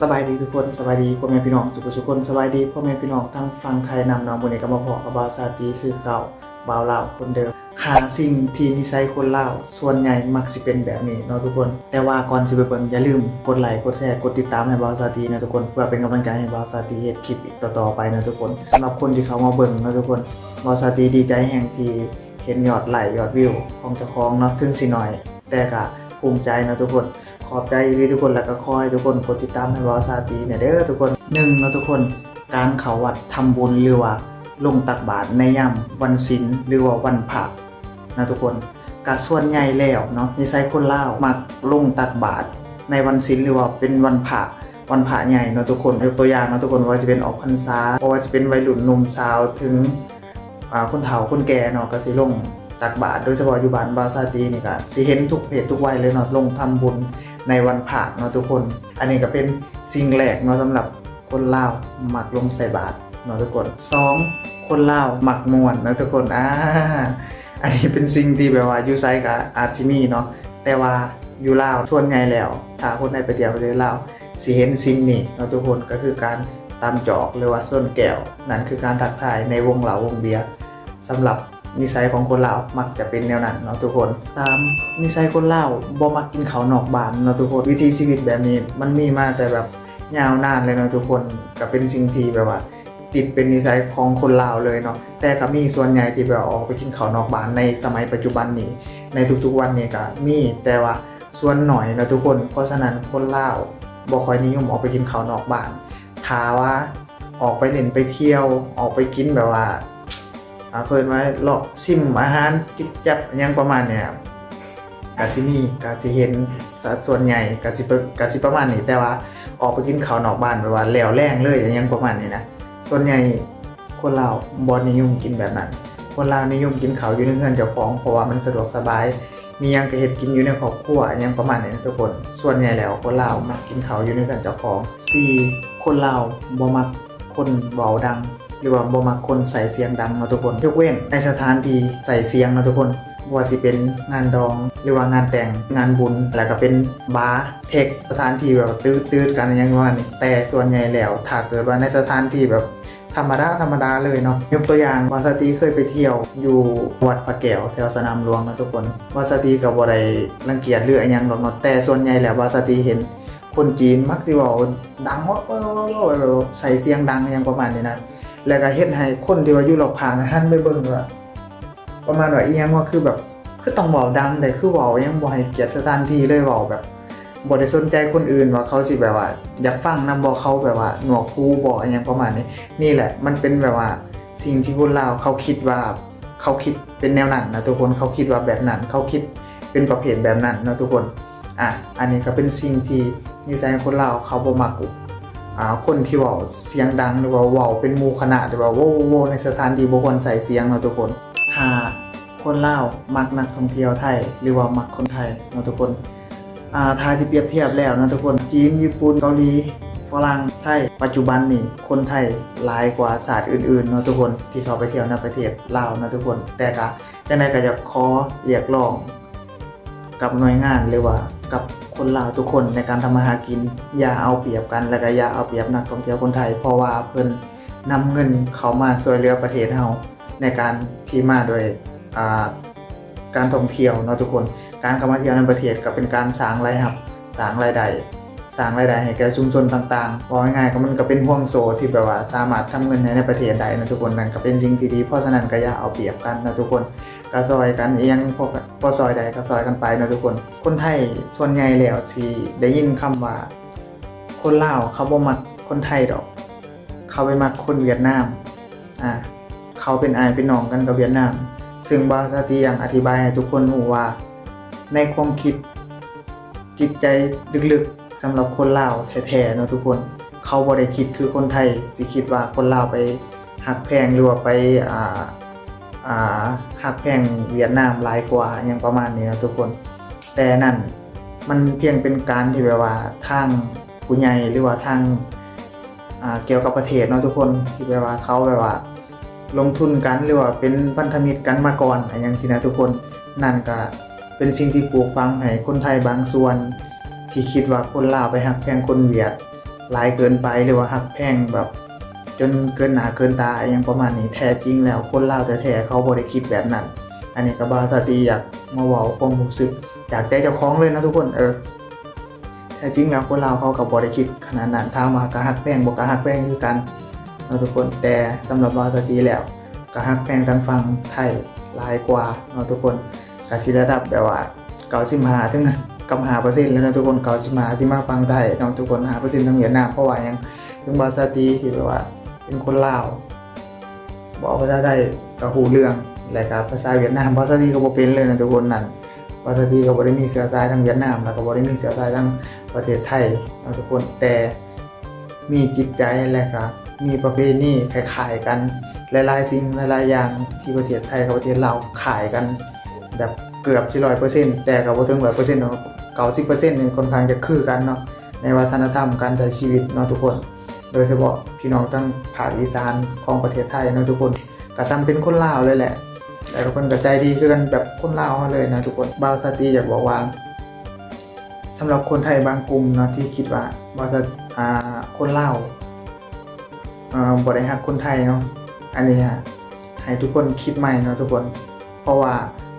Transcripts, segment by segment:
สบายดีทุกคนสบายดีพ่อแม่พี่น้องทุกคนทุกคนสบายดีพ่อแม่พี่น้องทั้งฟังไทยนำน้องบนเอกมาพอกับบาวซาตีคือเก่าบาวลาวคนเดิมหาสิ่งที่นิสัยคนเล่าส่วนใหญ่มักสิเป็นแบบนี้เนาะทุกคน แต่ว่าก่อนสิไปเบิ่งอย่าลืมกดไลค์กดแชร์กดติดตามให้บาวซาตีนะทุกคนเพื่อเป็นกำลังใจให้บาวซาตีเฮ็ดคลิปอีกต่อๆไปนะทุกคนสำหรับคนที่เขามาเบิ่งนะทุกคนบาวซาตีดีใจแห่งที่เห็นยอดไลค์ยอดวิวของเจ้าของเนาะถึงสิหน่อย แต่ก็ภูมิใจนะทุกคน ขอบใจที่ทุกคนแล้วก็คอยทุกคนกดติดตามให้บอสาตีเนี่ยเด้อทุกคนหนึ่งนะทุกคนการเขาวัดทำบุญหรือว่าลงตักบาตรในย่ำวันศีลหรือว่าวันพระนะทุกคนกาส่วนใหญ่แล้วเนาะนิสัยคนเลามักลงตักบาตรในวันศีลหรือว่าเป็นวันพระวันพระใหญ่เนาะทุกคนยกตัวอย่างเนาะทุกคนว่าจะเป็นออกพรรษาเพราะว่าจะเป็นวัยรุ่นหนุ่มสาวถึงคนเฒ่าคนแก่เนาะก็สิลงตักบาตรโดยเฉพาะอยู่บ้านบาซาตีนี่ก็สิเห็นทุกเพศทุกวัยเลยเนาะลงทำบุญ ในวันผ่าเนาะทุกคน อันนี้ก็เป็นสิ่งแรกเนาะสำหรับคนลาวหมักลงใส่บาตรเนาะทุกคนสองคนลาวหมักมวนเนาะทุกคนอ่าอันนี้เป็นสิ่งที่แบบว่าอยูไซกับอาร์ซิมีเนาะแต่ว่าอยู่ลาวส่วนใหญ่แล้ว ถ้าคนในไปเที่ยวประเทศลาวสิเห็นสิ่งนี้เนาะทุกคนก็คือการตามจอกหรือว่าส้นแก้วนั่นคือการทักทายในวงเหล่าวงเบียร์สำหรับ นิสัยของคนลาวมักจะเป็นแนวนั้นเนาะทุกคน 3. นิสัยคนลาวบ่มักกินเขาวนอกบ้านเนาะทุกคนวิถีชีวิตแบบนี้มันมีมาแต่แบบยาวนานเลยเนาะทุกคนก็เป็นสิ่งที่แบบว่า ติดเป็นนิสัยของคนลาวเลยเนาะแต่ก็มีส่วนใหญ่ที่แบบออกไปกินเขาวนอกบ้านในสมัยปัจจุบันนี้ ในทุกๆวันนี้ก็มีแต่ว่าส่วนหน่อยเนาะทุกคน เพราะฉะนั้นคนลาวบ่ค่อยนิยมออกไปกินเขาวนอกบ้านถ้าว่าออกไปเล่นไปเที่ยวออกไปกินแบบว่า เพิ่นไว้เลาะซิมอาหารจิบจับยังประมาณเนี่ยครับกาซิมีกาซิเห็นสัดส่วนใหญ่กาซิปกาซิประมาณนี้แต่ว่าออกไปกินข้าวนอกบ้านแบบว่าแล้วแรงเลยอิหยังประมาณนี้นะส่วนใหญ่คนลาวบ่นิยมกินแบบนั้น คนลานิยมกินข้าวอยู่ในเรือนเจ้าของเพราะว่ามันสะดวกสบาย มียังก็เฮ็ดกินอยู่ในครอบครัวยังประมาณนี้นะทุกคน ส่วนใหญ่แล้วคนลามักกินข้าวอยู่ในเรือนเจ้าของ 4. คนลาบ่มักคนเบาดัง หรือว่าบ่มักคนใส่เสียงดังนาะทุกคน ยกเว้นในสถานที่ใส่เสียงนาะทุกคนว่าสิเป็นงานดอง หรือว่างานแต่งงานบุญแล้วก็เป็นบาร์เทคสถานที่แบบตื้อๆกันอย่างว่านี่แต่ส่วนใหญ่แล้วถ้าเกิดว่าในสถานที่แบบธรรมดาธรรมดาเลยเนาะยกตัวอย่างวาสตีเคยไปเที่ยวอยู่วัดพระแก้วแถวสนามหลวงนาะทุกคนวาสตีกับบ่ไดรังเกียจหรืออะไรหยังหรอกเนาะแต่ส่วนใหญ่แล้ววาสตีเห็นคนจีนมักสิเว้าดังว่าใส่เสียงดังอหยังประมาณนี้นะ แล้วก็เฮ็ดให้คนที่ว่าอยู่รอบข้างหันไปเบิ่งว่าประมาณว่าอีหยังว่าคือแบบคือต้องเว้าดังแต่คือเว้ายังบ่ให้เกียรติสถานที่เลยเว้าแบบบ่ได้สนใจคนอื่นว่าเขาสิแบบว่า อยากฟังนํบ่เขาแบบว่าหนวกหูบ่อหยังประมาณนี้ นี่แหละ มันเป็นแบบว่าสิ่งที่คนลาวเขาคิดว่าเขาคิดเป็นแนวนั้นนะทุกคนเขาคิดว่าแบบนั้น เขาคิดเป็นประเภทแบบนั้นนะทุกคนอะอันนี้ก็เป็นสิ่งที่นิสัยคนลาวเขาบ่มักอ่า คนที่ว่าเสียงดังหรือว่าว่าเป็นมู่คณะหรือว่าโว้โวในสถานที่บุคคลใส่เสียงเนาะทุกคนหาคนเล่ามักนักท่องเที่ยวไทย หรือว่ามักคนไทยเนาะทุกคนอ่าถ้าที่เปรียบเทียบแล้วนะทุกคนจีนญี่ปุ่นเกาหลีฝรั่งไทยปัจจุบันนี่คนไทยหลายกว่าศาสตร์อื่นๆเนาะทุกคนที่เขาไปเที่ยวในประเทศลาวนะทุกคนแต่ก็จังไดก็จะขอเรียกร้องกับหน่วยงานหรือว่า กับคนลาวทุกคนในการทำมาหากิน อย่าเอาเปรียบกัน และก็อย่าเอาเปรียบนักท่องเที่ยวคนไทย เพราะว่าเพิ่นนำเงินเขามาช่วยเหลือประเทศเฮาในการที่มาโดยการท่องเที่ยวเนาะทุกคน การเข้ามาเที่ยวในประเทศก็เป็นการสร้างรายรับสร้างรายได้ สร้างรายได้ให้แก่ชุมชนต่างๆบอกง่ายๆก็มันก็เป็นห่วงโซ่ที่แบบว่าสามารถทำเงินในประเทศได้นะทุกคนนั่นก็เป็นสิ่งที่ดีเพราะฉะนั้นก็อย่าเอาเปรียบกันนะทุกคนก็ซอยกันเอียงพวกพอซอยใดก็ซอยกันไปนะทุกคน คนไทยส่วนใหญ่แล้วสิได้ยินคำว่า คนลาวเขาบ่มักคนไทยดอก เขาไปมักคนเวียดนามอ่าเขาเป็นอายเป็นน้องกันกับเวียดนาม ซึ่งบาสติยังอธิบายให้ทุกคนรู้ว่า ในความคิดจิตใจลึกๆ สำหรับคนลาวแท้ๆเนาะทุกคน เขาบ่ได้คิดคือคนไทยสิคิดว่าคนลาวไปหักแพงหรือว่าไปอ่าอ่าหักแพงเวียดนามหลายกว่าอย่างประมาณนี้นะทุกคน แต่นั่นมันเพียงเป็นการที่แบบว่าทางผู้ใหญ่หรือว่าทางเกี่ยวกับประเทศเนาะทุกคนที่แบบว่าเขาแบบว่า ลงทุนกันหรือว่าเป็นพันธมิตรกันมาก่อนอะอย่างที่นะทุกคนนั่นก็เป็นสิ่งที่ปลูกฝังให้คนไทยบางส่วน ที่คิดว่าคนลาวไปหักแพงคนเวียดหลายเกินไปหรือว่าหักแพงแบบ จนเกินหนาเกินตาอย่างประมาณนี้แท้จริงแล้วคนลาวแท้ๆเขาบ่ได้คิดแบบนั้น อันนี้ก็บาสตีอยากมาเว้าความรู้สึกจากใจเจ้าของเลยนะทุกคนเออแท้จริงแล้วคนลาวเขาก็บ่ได้คิดขนาดนั้นทางมากะหักแพงบ่กะหักแพงคือกันนะทุกคนแต่สำหรับบาสตีแล้วกะหักแพงทางฝั่งไทยหลายกว่านะทุกคนก็สิระดับแบบว่า95ถึง กับ5%แล้วนะทุกคน95ที่มาฟังไทยเนาะทุกคน5%ทางเวียดนามเพราะว่ายังถึงบาสตีที่แบบว่าเป็นคนลาวบอกภาษาไทยก็หูเรื่องและก็ภาษาเวียดนามภาษาที่ก็บ่เป็นเลยนะทุกคนนั่นภาษาที่ก็บ่ได้มีเชื้อสายทางเวียดนามแล้วก็บ่ได้มีเชื้อสายทางประเทศไทยนะทุกคนแต่มีจิตใจและก็มีประเพณีคล้ายๆกันหลายๆสิ่งหลายๆอย่างที่ประเทศไทยกับประเทศลาวขายกัน แบบเกือบสิ100%แต่ก็บ่ถึง100%เนาะ90%นี่ยค่อนข้างจะคือกันเนาะในวัฒนธรรมการใช้ชีวิตเนาะทุกคน โดยเฉพาะพี่น้องทั้งภาคอีสานของประเทศไทยเนาะทุกคนก็ซ้ำเป็นคนลาวเลยแหละ แต่ทุกคนก็ใจดีคือกันแบบคนลาวมาเลยนะทุกคนบาวสตีอยากบอกว่าสำหรับคนไทยบางกลุ่มเนาะที่คิดว่าบาวสอ่าคนลาวอ่าบริหักคนไทยเนาะอันนี้ฮะให้ทุกคนคิดใหม่เนาะทุกคน เพราะว่า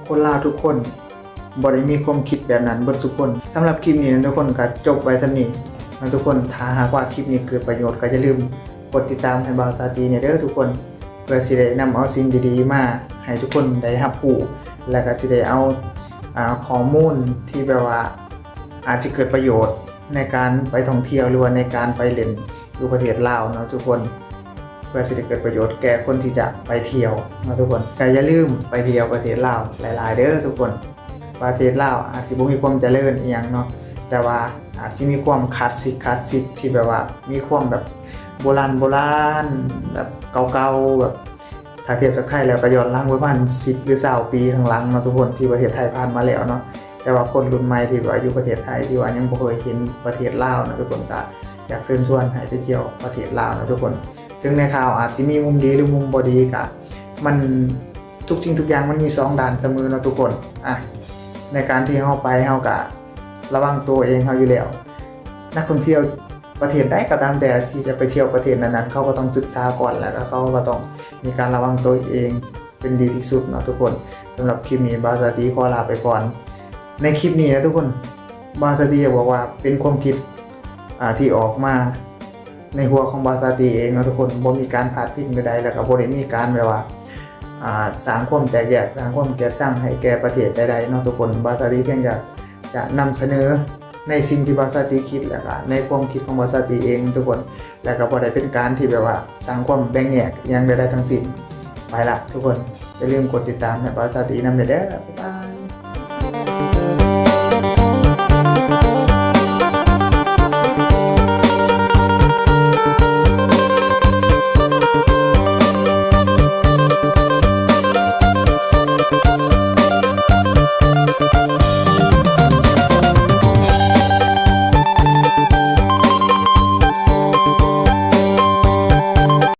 คนลาวทุกคนบริมีความคิดแบบนั้นเบดทุกคนสำหรับคลิปนี้นะทุกคนก็จบไว้สำนี้นะทุกคนถ้าหากว่าคลิปนี้เกิดประโยชน์ก็อย่าลืมกดติดตามให้บาวซาตีเนี่ยเด้อทุกคนเพื่อสิได้นำเอาสิ่งดีๆมาให้ทุกคนได้รับรู้และก็สิได้เอาอ่าข้อมูลที่แบบว่าอาจจะเกิดประโยชน์ในการไปท่องเที่ยวหรือว่าในการไปเล่นอยู่ประเทศลาวเนาะทุกคน เพื่อสิได้เกิดประโยชน์แก่คนที่จะไปเที่ยวนะทุกคนแต่อย่าลืมไปเที่ยวประเทศลาวหลาย ๆ เด้อทุกคน ประเทศลาวอาจจะบ่มีความเจริญอีหยังเนาะแต่ว่าอาจจะมีความคลาสสิกคลาสสิกที่แบบว่ามีความแบบโบราณโบราณแบบเก่าๆแบบถ้าเทียบกับไทยแล้วก็ย้อนหลังไว้ประมาณ10หรือ20ปีข้างหลังนาะทุกคนที่ประเทศไทยผ่านมาแล้วเนาะแต่ว่าคนรุ่นใหม่ที่ว่าอยู่ประเทศไทยที่ว่ายังบ่เคยเห็นประเทศลาวนะทุกคนก็อยากเชิญชวนให้ไปเที่ยวประเทศลาวนะทุกคน ถึงในข่าวอาจจะมีมุมดีหรือมุมบ่ดีก็มันทุกสิ่งทุกอย่างมันมีสองด้านเสมอเนาะทุกคนอะในการที่เฮาไปเฮาก็ระวังตัวเองเขาอยู่แล้วนักท่องเที่ยวประเทศใดก็ตามแต่ที่จะไปเที่ยวประเทศนั้นๆเขาก็ต้องศึกษาก่อนแล้วก็เขาก็ต้องมีการระวังตัวเองเป็นดีที่สุดเนาะทุกคนสำหรับคลิปนี้บาสตีขอลาไปก่อน ในคลิปนี้นะทุกคนบาสตีอยากบอกว่าเป็นความคิดที่ออกมา ในหัวของบาสตีเองนะทุกคนบ่มีการพาดพิงใดๆแล้วก็บ่ได้มีการแบบว่าสร้างความแตกแยกสร้างความเกลียดสร้างให้แก่ประเทศใดๆเนาะทุกคนบาสตีเพียงจะจะนำเสนอในสิ่งที่บาสติคิดแล้วก็ในความคิดของบาสติเองทุกคนแล้วก็บ่ได้เป็นการที่แบบว่าสร้างความแบ่งแยกอหยังใดๆทั้งสิ้นไปละทุกคนอย่าลืมกดติดตามให้บาสตินำเด้อบ๊ายบาย